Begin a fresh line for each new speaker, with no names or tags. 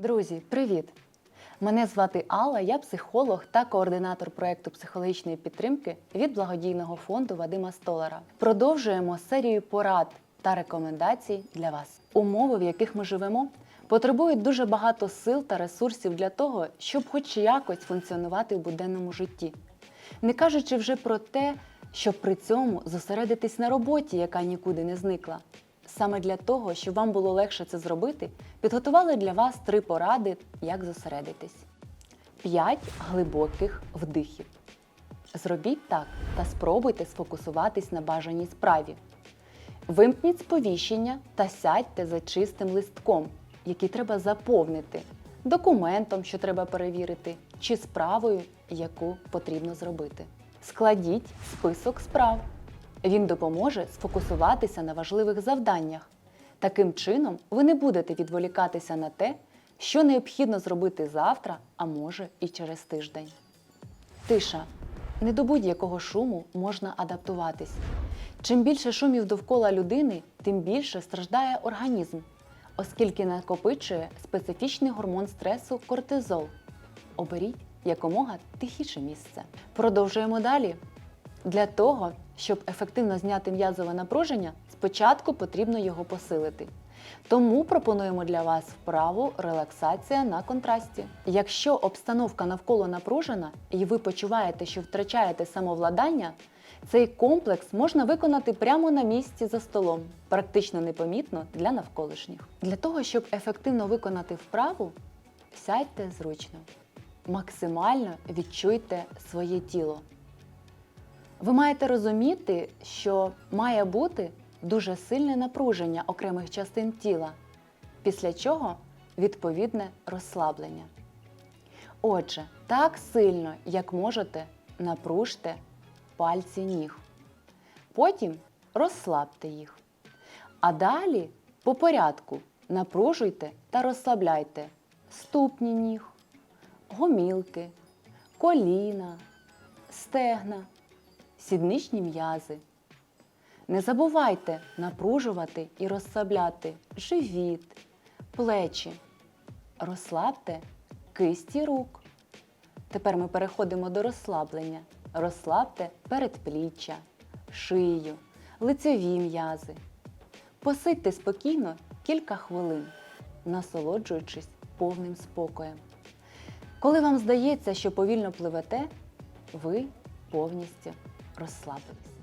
Друзі, привіт! Мене звати Алла, я психолог та координатор проєкту психологічної підтримки від благодійного фонду Вадима Столара. Продовжуємо серію порад та рекомендацій для вас. Умови, в яких ми живемо, потребують дуже багато сил та ресурсів для того, щоб хоч якось функціонувати в буденному житті. Не кажучи вже про те, щоб при цьому зосередитись на роботі, яка нікуди не зникла. Саме для того, щоб вам було легше це зробити, підготували для вас три поради, як зосередитись. П'ять глибоких вдихів. Зробіть так та спробуйте сфокусуватись на бажаній справі. Вимкніть сповіщення та сядьте за чистим листком, який треба заповнити, документом, що треба перевірити, чи справою, яку потрібно зробити. Складіть список справ. Він допоможе сфокусуватися на важливих завданнях. Таким чином, ви не будете відволікатися на те, що необхідно зробити завтра, а може і через тиждень. Тиша. Не до будь-якого шуму можна адаптуватись. Чим більше шумів довкола людини, тим більше страждає організм, оскільки накопичує специфічний гормон стресу кортизол. Оберіть якомога тихіше місце. Продовжуємо далі. Для того, щоб ефективно зняти м'язове напруження, спочатку потрібно його посилити. Тому пропонуємо для вас вправу релаксація на контрасті. Якщо обстановка навколо напружена і ви почуваєте, що втрачаєте самовладання, цей комплекс можна виконати прямо на місці за столом, практично непомітно для навколишніх. Для того, щоб ефективно виконати вправу, сядьте зручно, максимально відчуйте своє тіло. Ви маєте розуміти, що має бути дуже сильне напруження окремих частин тіла, після чого відповідне розслаблення. Отже, так сильно, як можете, напружте пальці ніг. Потім розслабте їх. А далі по порядку напружуйте та розслабляйте ступні ніг, гомілки, коліна, стегна сідничні м'язи. Не забувайте напружувати і розслабляти живіт, плечі. Розслабте кисті рук. Тепер ми переходимо до розслаблення. Розслабте передпліччя, шию, лицеві м'язи. Посидьте спокійно кілька хвилин, насолоджуючись повним спокоєм. Коли вам здається, що повільно пливете, ви повністю розслабились.